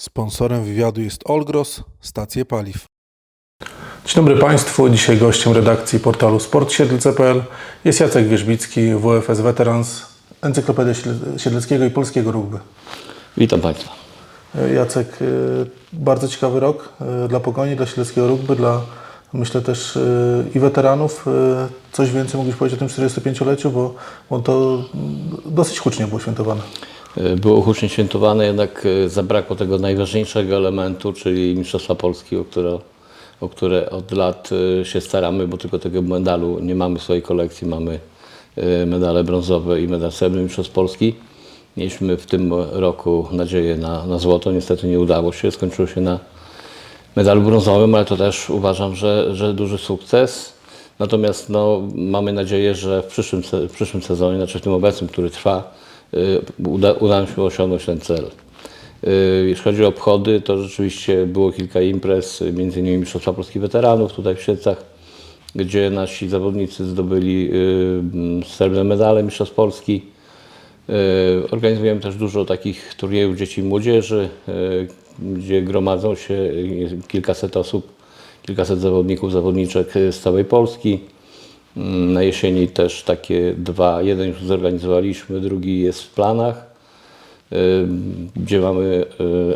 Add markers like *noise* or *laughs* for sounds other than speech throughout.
Sponsorem wywiadu jest Olgros, stacje paliw. Dzień dobry Państwu. Dzisiaj gościem redakcji portalu sportsiedlce.pl jest Jacek Wierzbicki, WFS Veterans, Encyklopedia Siedle- Siedleckiego i Polskiego Rugby. Witam Państwa. E, Jacek, e, bardzo ciekawy rok e, dla Pogoni, dla Siedleckiego Rugby, dla myślę też i weteranów. Coś więcej mógłbyś powiedzieć o tym 45-leciu, bo, bo to mm, dosyć hucznie było świętowane. E, Było hucznie świętowane, jednak e, zabrakło tego najważniejszego elementu, czyli Mistrzostwa Polski, o które, o które od lat e, się staramy, bo tylko tego medalu nie mamy w swojej kolekcji. Mamy medale brązowe i medal srebrny Mistrzostw Polski. Mieliśmy w tym roku nadzieję na, na złoto, niestety nie udało się, skończyło się na medalu brązowym, ale to też uważam, że, że duży sukces. Natomiast no, mamy nadzieję, że w przyszłym, w przyszłym sezonie, znaczy w tym obecnym, który trwa, uda, uda nam się osiągnąć ten cel. Y, Jeśli chodzi o obchody, to rzeczywiście było kilka imprez, y, między innymi Mistrzostwa Polskich Weteranów tutaj w Siedlcach, gdzie nasi zawodnicy zdobyli y, srebrne medale Mistrzostw Polski. Organizujemy też dużo takich turniejów dzieci i młodzieży, gdzie gromadzą się kilkaset osób, kilkaset zawodników, zawodniczek z całej Polski. Mm, Na jesieni też takie dwa, jeden już zorganizowaliśmy, drugi jest w planach, gdzie mamy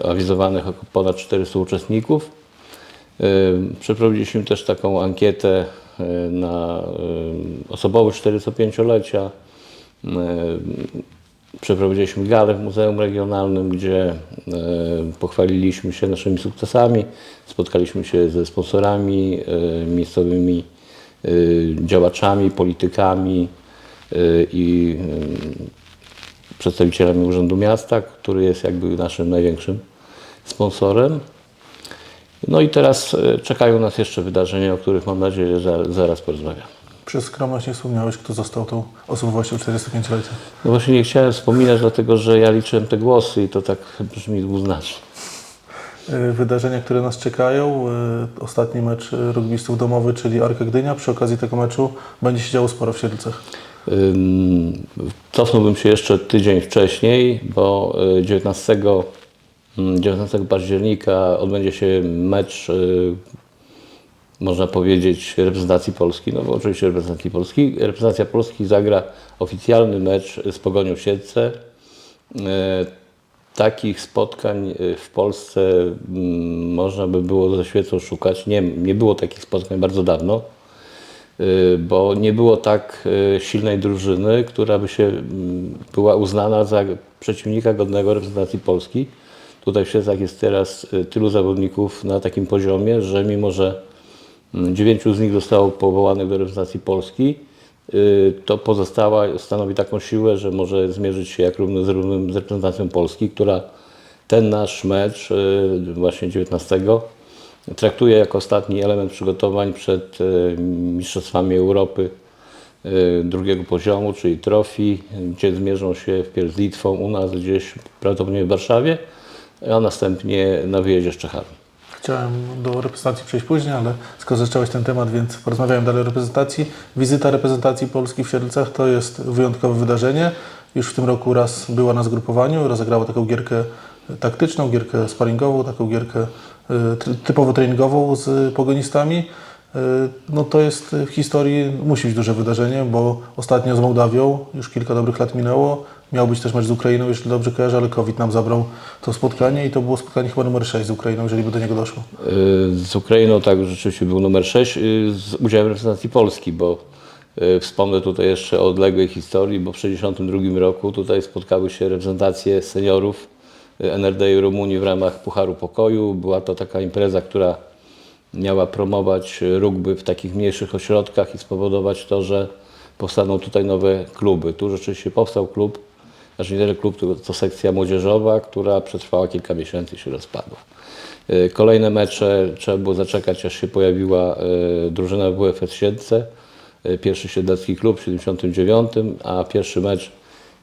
e, awizowanych ponad 400 uczestników. Przeprowadziliśmy też taką ankietę e, na osobowość 45-lecia. E, Przeprowadziliśmy galę w Muzeum Regionalnym, gdzie e, pochwaliliśmy się naszymi sukcesami. Spotkaliśmy się ze sponsorami, miejscowymi działaczami, politykami e, i e, przedstawicielami Urzędu Miasta, który jest jakby naszym największym sponsorem. No i teraz czekają nas jeszcze wydarzenia, o których mam nadzieję, że zaraz porozmawiam. Przez skromność nie wspomniałeś, kto został tą osobowością 45-lecia. No właśnie nie chciałem wspominać, dlatego że ja liczyłem te głosy i to tak brzmi dwuznacznie. E, Wydarzenia, które nas czekają. e, Ostatni mecz e, rugbystów domowy, czyli Arka Gdynia. Przy okazji tego meczu będzie się działo sporo w Siedlcach. Ym, Cofnąłbym się jeszcze tydzień wcześniej, bo y, 19, mm, 19 października odbędzie się mecz, można powiedzieć, reprezentacji Polski. No bo oczywiście reprezentacji Polski. Reprezentacja Polski zagra oficjalny mecz z Pogonią Siedlce. Takich spotkań y, w Polsce mm, można by było ze świecą szukać. Nie, nie było takich spotkań bardzo dawno. Y, bo nie było tak y, silnej drużyny, która by się mm, była uznana za przeciwnika godnego reprezentacji Polski. Tutaj w Siedzach jest teraz tylu zawodników na takim poziomie, że mimo, że mm, dziewięciu z nich zostało powołanych do reprezentacji Polski, to pozostała stanowi taką siłę, że może zmierzyć się jak równy z równym z reprezentacją Polski, która ten nasz mecz y, właśnie 19 traktuje jako ostatni element przygotowań przed e, Mistrzostwami Europy drugiego poziomu, czyli trofi, gdzie zmierzą się wpierw z Litwą, u nas gdzieś prawdopodobnie w Warszawie, a następnie na wyjeździe z Czechami. Chciałem do reprezentacji przejść później, ale skoro zacząłeś ten temat, więc porozmawiałem dalej o reprezentacji. Wizyta reprezentacji Polski w Siedlcach to jest wyjątkowe wydarzenie. Już w tym roku raz była na zgrupowaniu, rozegrała taką gierkę taktyczną, gierkę sparingową, taką gierkę y, ty- typowo treningową z pogonistami. Y, No to jest w historii, musi być duże wydarzenie, bo ostatnio z Mołdawią już kilka dobrych lat minęło. Miał być też mecz z Ukrainą, jeśli dobrze kojarzę, ale COVID nam zabrał to spotkanie i to było spotkanie chyba numer 6 z Ukrainą, jeżeli by do niego doszło. E, Z Ukrainą tak rzeczywiście był numer 6 z udziałem reprezentacji Polski, bo e, wspomnę tutaj jeszcze o odległej historii, bo w 1962 roku tutaj spotkały się reprezentacje seniorów NRD i Rumunii w ramach Pucharu Pokoju. Była to taka impreza, która miała promować rugby w takich mniejszych ośrodkach i spowodować to, że powstaną tutaj nowe kluby. Tu rzeczywiście powstał klub, nie tyle klub, tylko to sekcja młodzieżowa, która przetrwała kilka miesięcy i się rozpadła. Y, Kolejne mecze trzeba było zaczekać, aż się pojawiła y, drużyna WFS Siedlce, y, pierwszy siedlecki klub w 79, a pierwszy mecz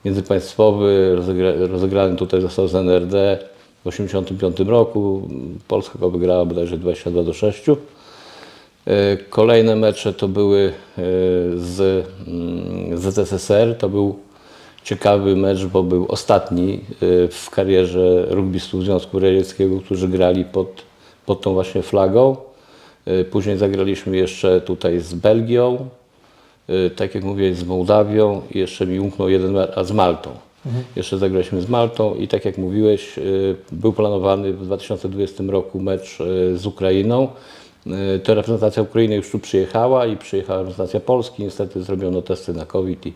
międzypaństwowy rozegra, rozegrany tutaj został z NRD w 85 roku. Polska go wygrała bodajże 22 do 6. E, Kolejne mecze to były z mm, ZSSR, to był ciekawy mecz, bo był ostatni y, w karierze rugbystów Związku Radzieckiego, którzy grali pod, pod tą właśnie flagą. Y, Później zagraliśmy jeszcze tutaj z Belgią, y, tak jak mówię, z Mołdawią i jeszcze mi umknął jeden, mecz, a z Maltą. Jeszcze zagraliśmy z Maltą i tak jak mówiłeś, był planowany w 2020 roku mecz z Ukrainą. To reprezentacja Ukrainy już tu przyjechała i przyjechała reprezentacja Polski. Niestety zrobiono testy na COVID i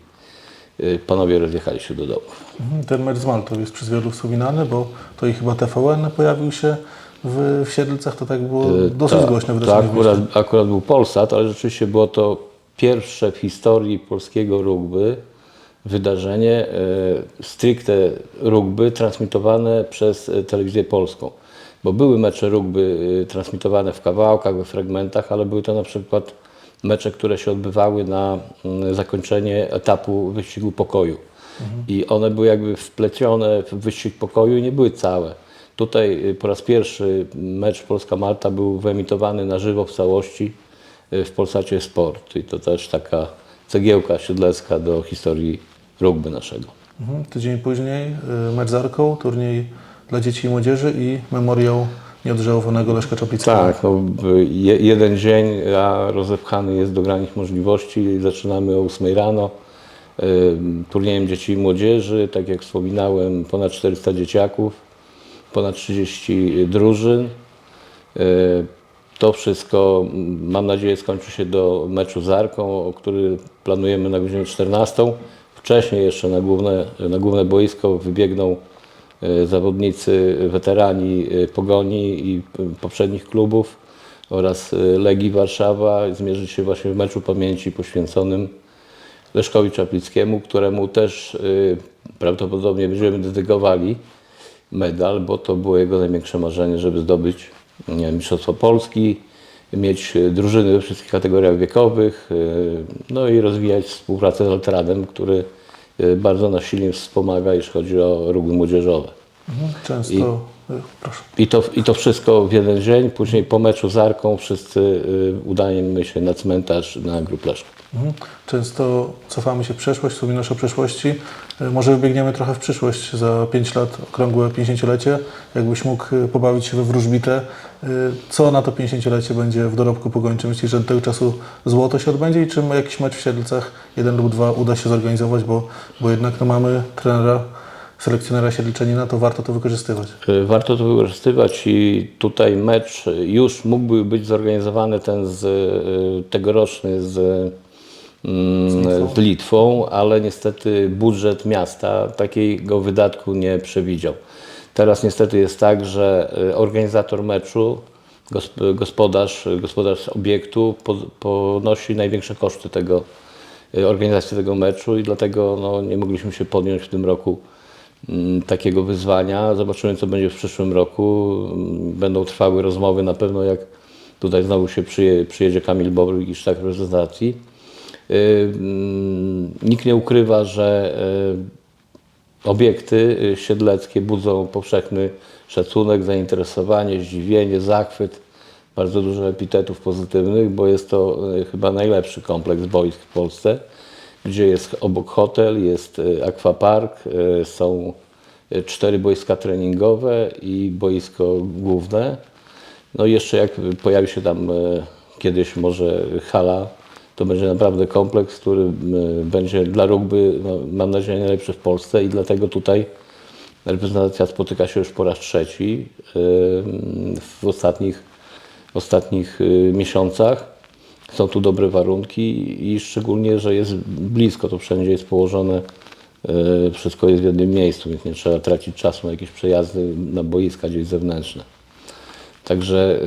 panowie rozjechali się do domu. Mhm, Ten mecz z Maltą jest przez wielu wspominany, bo to i chyba TVN pojawił się w, w Siedlcach, to tak było dosyć Tak, głośne To akurat, akurat był Polsat, ale rzeczywiście było to pierwsze w historii polskiego rugby wydarzenie e, stricte rugby transmitowane przez telewizję polską. Bo były mecze rugby transmitowane w kawałkach, we fragmentach, ale były to na przykład mecze, które się odbywały na mm, zakończenie etapu wyścigu pokoju. I one były jakby wplecione w wyścig pokoju i nie były całe. Tutaj y, po raz pierwszy mecz Polska-Malta był wyemitowany na żywo w całości y, w Polsacie Sport. I to też taka cegiełka siedlecka do historii rugby naszego. Mhm. Tydzień później y, mecz z Arką, turniej dla dzieci i młodzieży i memoriał nieodżałowanego Leszka Czaplickiego. Tak, no, je, jeden dzień, a rozepchany jest do granic możliwości. Zaczynamy o 8 rano. Turniejem dzieci i młodzieży, tak jak wspominałem, ponad 400 dzieciaków, ponad 30 drużyn. Y, To wszystko, mam nadzieję, skończy się do meczu z Arką, który planujemy na godzinę 14. Wcześniej jeszcze na główne, na główne boisko wybiegną e, zawodnicy, weterani e, Pogoni i p- poprzednich klubów oraz e, Legii Warszawa zmierzyć się właśnie w meczu pamięci poświęconym Leszkowi Czaplickiemu, któremu też prawdopodobnie będziemy dedykowali medal, bo to było jego największe marzenie, żeby zdobyć Mistrzostwo Polski, mieć drużyny we wszystkich kategoriach wiekowych, no i rozwijać współpracę z Altradem, który bardzo nas silnie wspomaga, jeśli chodzi o ruchy młodzieżowe. Mhm. Często, y, proszę. I to, I to wszystko w jeden dzień, później po meczu z Arką wszyscy y, udajemy się na cmentarz na Leszka. Mhm. Często cofamy się w przeszłość, wspominasz o przeszłości. Y, Może wybiegniemy trochę w przyszłość za 5 lat, okrągłe 50-lecie. Jakbyś mógł y, pobawić się we wróżbitę, y, co na to 50-lecie będzie w dorobku pogończym? Myślisz, że do tego czasu złoto się odbędzie i czy jakiś mecz w Siedlcach, jeden lub dwa, uda się zorganizować, bo, bo jednak no, mamy trenera, selekcjonera Siedlczanina, to warto to wykorzystywać. Y, Warto to wykorzystywać i tutaj mecz już mógłby być zorganizowany ten z, y, tegoroczny z, mm, z Litwą, ale niestety budżet miasta takiego wydatku nie przewidział. Teraz niestety jest tak, że organizator meczu, gosp- gospodarz, gospodarz obiektu po- ponosi największe koszty tego, organizacji tego meczu i dlatego no, nie mogliśmy się podjąć w tym roku takiego wyzwania. Zobaczymy, co będzie w przyszłym roku. Mm, Będą trwały rozmowy na pewno, jak tutaj znowu się przyje, przyjedzie Kamil Bobryk i sztab reprezentacji. Y, mm, Nikt nie ukrywa, że y, obiekty y, siedleckie budzą powszechny szacunek, zainteresowanie, zdziwienie, zachwyt. Bardzo dużo epitetów pozytywnych, bo jest to chyba najlepszy kompleks boisk w Polsce, gdzie jest obok hotel, jest y, akwapark, y, są y, cztery boiska treningowe i boisko główne. No i jeszcze jak pojawi się tam kiedyś może hala, to będzie naprawdę kompleks, który będzie dla rugby, no, mam nadzieję, najlepszy w Polsce i dlatego tutaj reprezentacja spotyka się już po raz trzeci w ostatnich, ostatnich miesiącach. Są tu dobre warunki i szczególnie, że jest blisko, to wszędzie jest położone, e, wszystko jest w jednym miejscu, więc nie trzeba tracić czasu na jakieś przejazdy na boiska gdzieś zewnętrzne. Także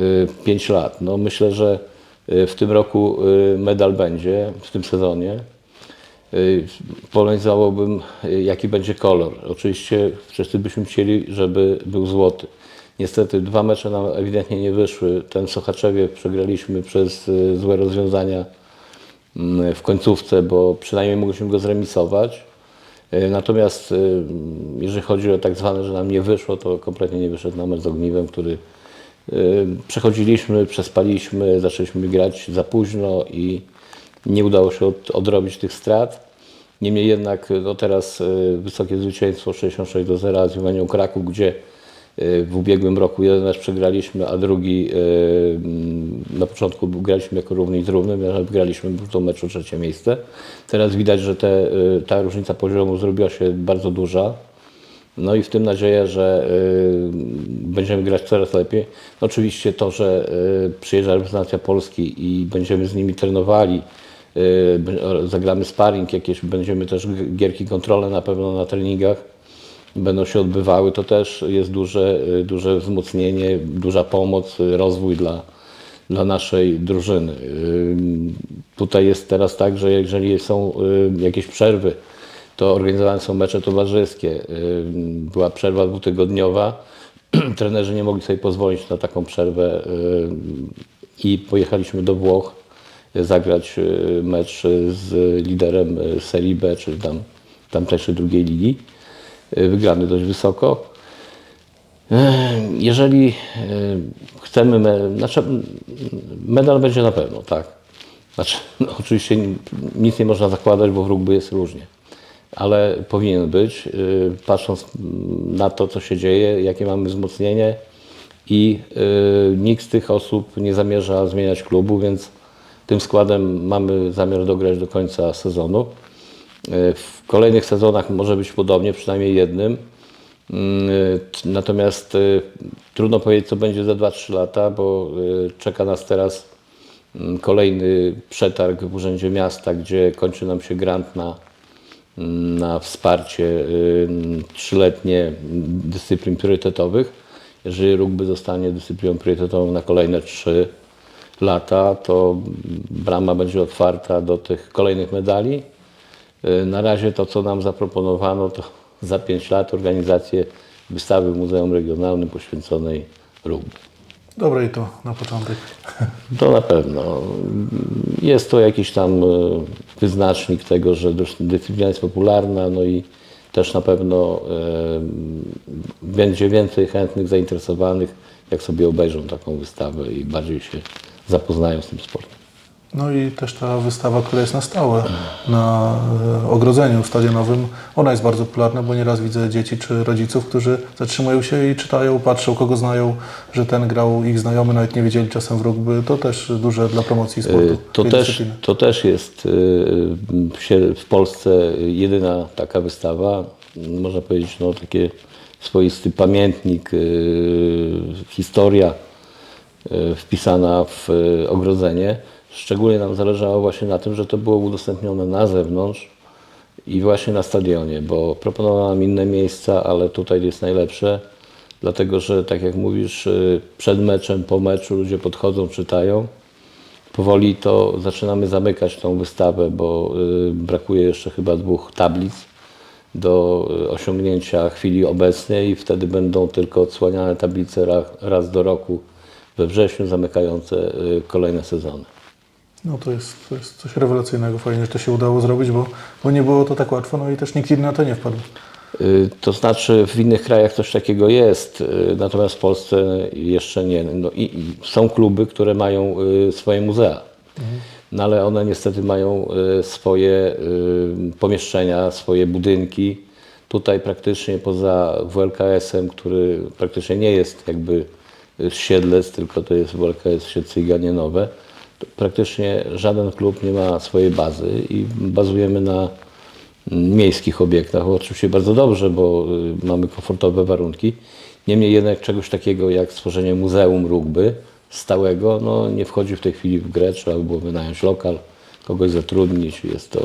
5 lat. No myślę, że y, w tym roku medal będzie, w tym sezonie. Polonizowałbym, jaki będzie kolor. Oczywiście wszyscy byśmy chcieli, żeby był złoty. Niestety dwa mecze nam ewidentnie nie wyszły. Ten Sochaczewie przegraliśmy przez y, złe rozwiązania mm, w końcówce, bo przynajmniej mogliśmy go zremisować. Y, Natomiast y, jeżeli chodzi o tak zwane, że nam nie wyszło, to kompletnie nie wyszedł nam z Ogniwem, który przechodziliśmy, przespaliśmy, zaczęliśmy grać za późno i nie udało się od, odrobić tych strat. Niemniej jednak no teraz wysokie zwycięstwo 66 do 0 z Iwanią Kraków, gdzie w ubiegłym roku jeden mecz przegraliśmy, a drugi y, mm, na początku graliśmy jako równy z równym, ale wygraliśmy w tym meczu trzecie miejsce. Teraz widać, że te, y, ta różnica poziomu zrobiła się bardzo duża. No i w tym nadzieję, że y, będziemy grać coraz lepiej. No oczywiście to, że przyjeżdża reprezentacja Polski i będziemy z nimi trenowali, zagramy sparring jakieś, będziemy też gierki kontrolne na pewno na treningach będą się odbywały, to też jest duże, duże wzmocnienie, duża pomoc, rozwój dla, dla naszej drużyny. Tutaj jest teraz tak, że jeżeli są jakieś przerwy, to organizowane są mecze towarzyskie. Była przerwa dwutygodniowa. *clears throat* Trenerzy nie mogli sobie pozwolić na taką przerwę i pojechaliśmy do Włoch y, zagrać y, mecz z liderem y, Serii B, czyli tam, tamtejszej drugiej ligi. Y, Wygrany dość wysoko. Ech, Jeżeli e, chcemy, znaczy medal będzie na pewno, tak. Znaczy, *laughs* no, oczywiście ni- nic nie można zakładać, bo w rugby jest różnie, ale powinien być, y, patrząc na to, co się dzieje, jakie mamy wzmocnienie i y, nikt z tych osób nie zamierza zmieniać klubu, więc tym składem mamy zamiar dograć do końca sezonu. Y, W kolejnych sezonach może być podobnie, przynajmniej jednym. Mm, t- Natomiast y, trudno powiedzieć, co będzie za 2-3 lata, bo czeka nas teraz mm, kolejny przetarg w Urzędzie Miasta, gdzie kończy nam się grant na, mm, na wsparcie trzyletnie dyscyplin priorytetowych. Jeżeli rugby zostanie dyscypliną priorytetową na kolejne 3 lata, to brama będzie otwarta do tych kolejnych medali. Y, Na razie to, co nam zaproponowano, to za 5 lat organizację wystawy w Muzeum Regionalnym poświęconej rugby. Dobre i to na początek. To na pewno. Jest to jakiś tam y, wyznacznik tego, że dys- dyscyplina jest popularna, no i też na pewno y, będzie więcej chętnych, zainteresowanych, jak sobie obejrzą taką wystawę i bardziej się zapoznają z tym sportem. No i też ta wystawa, która jest na stałe na e, ogrodzeniu stadionowym, ona jest bardzo popularna, bo nieraz widzę dzieci czy rodziców, którzy zatrzymują się i czytają, patrzą, kogo znają, że ten grał ich znajomy, nawet nie wiedzieli czasem w rugby. To też duże dla promocji sportu. Y, To też, dyscypliny. to też jest y, w Polsce jedyna taka wystawa, można powiedzieć, no, taki swoisty pamiętnik, historia wpisana w ogrodzenie. Szczególnie nam zależało właśnie na tym, że to było udostępnione na zewnątrz i właśnie na stadionie, bo proponowano nam inne miejsca, ale tutaj jest najlepsze, dlatego że tak jak mówisz, y, przed meczem, po meczu ludzie podchodzą, czytają. Powoli to zaczynamy zamykać tą wystawę, bo y, brakuje jeszcze chyba dwóch tablic do y, osiągnięcia chwili obecnej i wtedy będą tylko odsłaniane tablice ra, raz do roku we wrześniu, zamykające kolejne sezony. No to jest, to jest coś rewelacyjnego. Fajnie, że to się udało zrobić, bo, bo nie było to tak łatwo, no i też nikt inny na to nie wpadł. Y, To znaczy w innych krajach coś takiego jest, y, natomiast w Polsce jeszcze nie. No i, i są kluby, które mają y, swoje muzea, no ale one niestety mają swoje pomieszczenia, swoje budynki. Tutaj praktycznie poza WLKS-em, który praktycznie nie jest jakby Siedlec, tylko to jest WLKS Siedlce i Ganienowe, praktycznie żaden klub nie ma swojej bazy i bazujemy na miejskich obiektach. Oczywiście bardzo dobrze, bo y, mamy komfortowe warunki. Niemniej jednak czegoś takiego jak stworzenie muzeum rugby stałego no, nie wchodzi w tej chwili w grę. Trzeba by było wynająć lokal, kogoś zatrudnić. Jest to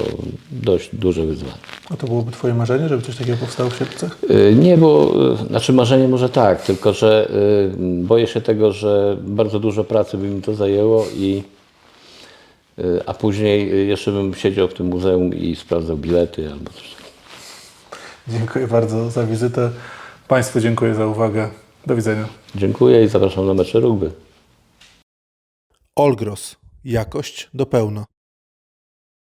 dość duże wyzwanie. A to byłoby Twoje marzenie, żeby coś takiego powstało w Siedlcach? Y, Nie, bo y, znaczy marzenie może tak, tylko że boję się tego, że bardzo dużo pracy by mi to zajęło i a później y, jeszcze bym siedział w tym muzeum i sprawdzał bilety albo coś takiego. Dziękuję bardzo za wizytę. Państwu dziękuję za uwagę. Do widzenia. Dziękuję i zapraszam na mecze rugby. Olgros. Jakość do pełna.